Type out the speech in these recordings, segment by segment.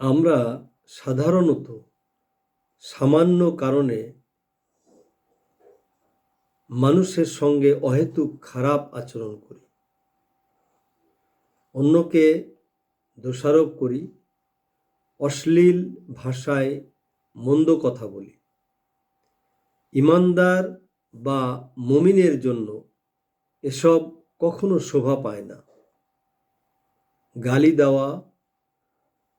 আমরা সাধারণত সামান্য কারণে মানুষের সঙ্গে অহেতুক খারাপ আচরণ করি। অন্যকে দোষারোপ করি, অশ্লীল ভাষায় মন্দ কথা বলি। ইমানদার বা মমিনের জন্য এসব কখনো শোভা পায় না। গালি দেওয়া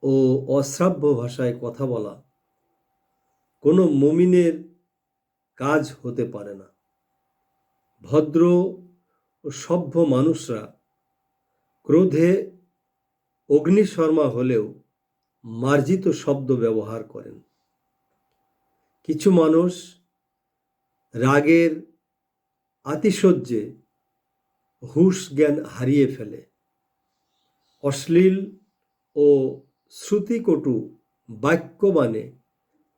ও অশ্রাব্য ভাষায় কথা বলা কোনো মমিনের কাজ হতে পারে না। ভদ্র ও সভ্য মানুষরা ক্রোধে অগ্নিশর্মা হলেও মার্জিত শব্দ ব্যবহার করেন। কিছু মানুষ রাগের আতিশয্যে হুশ জ্ঞান হারিয়ে ফেলে। অশ্লীল ও শ্রুতিকটু বাক্যবাণে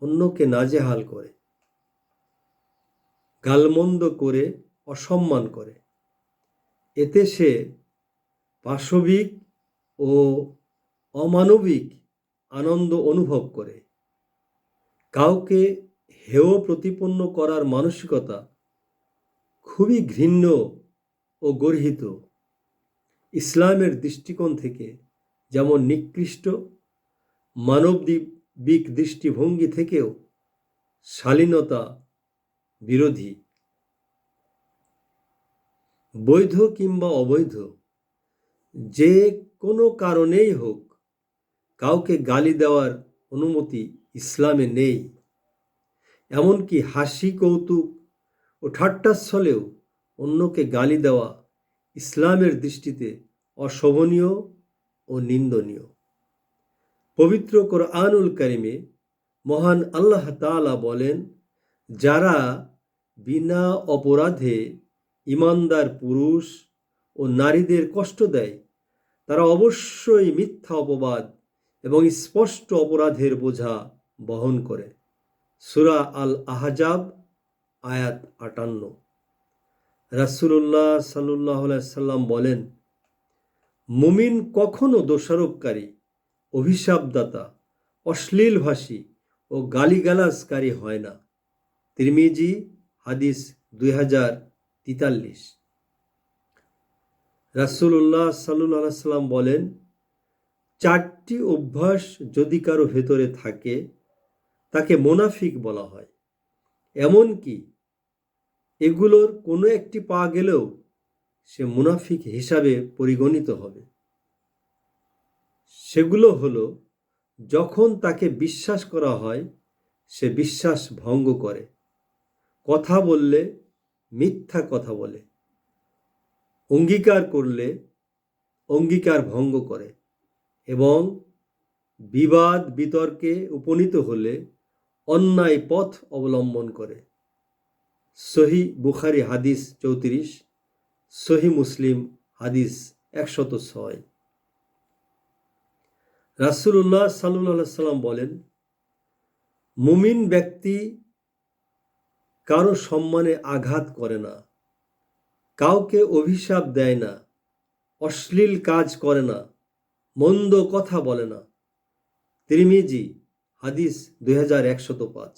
অন্যকে নাজেহাল করে, গালমন্দ করে অসম্মান করে। এতে সে পাশবিক ও অমানবিক আনন্দ অনুভব করে। কাউকে হেয় প্রতিপন্ন করার মানসিকতা খুবই ঘৃণ্য ও গর্হিত। ইসলামের দৃষ্টিকোণ থেকে যেমন নিকৃষ্ট মানবদিক দৃষ্টিভঙ্গি থেকেও শালীনতা বিরোধী। বৈধ কিংবা অবৈধ, যে কোনো কারণেই হোক, কাউকে গালি দেওয়ার অনুমতি ইসলামে নেই। এমনকি হাসি, কৌতুক ও ঠাট্টাস্থলেও অন্যকে গালি দেওয়া ইসলামের দৃষ্টিতে অশোভনীয় ও নিন্দনীয়। পবিত্র কোরআনুল কারিমে মহান আল্লাহ তাআলা বলেন, যারা বিনা অপরাধে ইমানদার পুরুষ ও নারীদের কষ্ট দেয়, তারা অবশ্যই মিথ্যা অপবাদ এবং স্পষ্ট অপরাধের বোঝা বহন করে। সুরা আল আহাজাব আয়াত আটান্ন। রাসুল্লাহ সাল্লাহ সাল্লাম বলেন, মুমিন কখনো দোষারোপকারী অভিশাপদাতা অশ্লীলভাষী ও গালিগালাজকারী হয় না। তিরমিজি, হাদিস দুই হাজার তিতাল্লিশ। রাসুল্লাহ সাল্লাহ সাল্লাম বলেন, চারটি অভ্যাস যদি কারও ভেতরে থাকে, তাকে মোনাফিক বলা হয়। এমনকি এগুলোর কোনো একটি পা গেলেও সে মুনাফিক হিসাবে পরিগণিত হবে। সেগুলো হলো, যখন তাকে বিশ্বাস করা হয়, সে বিশ্বাস ভঙ্গ করে। কথা বললে, মিথ্যা কথা বলে। অঙ্গীকার করলে, অঙ্গীকার ভঙ্গ করে। এবং বিবাদ, বিতর্কে উপনীত হলে, অন্যায় পথ অবলম্বন করে। সহি বুখারি হাদিস চৌত্রিশ, সহি মুসলিম হাদিস একশত ছয়। রাসুল্লাহ সাল্লু সাল্লাম বলেন, মুমিন ব্যক্তি কারও সম্মানে আঘাত করে না, কাউকে অভিশাপ দেয় না, অশ্লীল কাজ করে না, মন্দ কথা বলে না। ত্রিমিজি, হাদিস দুই হাজার একশত পাঁচ।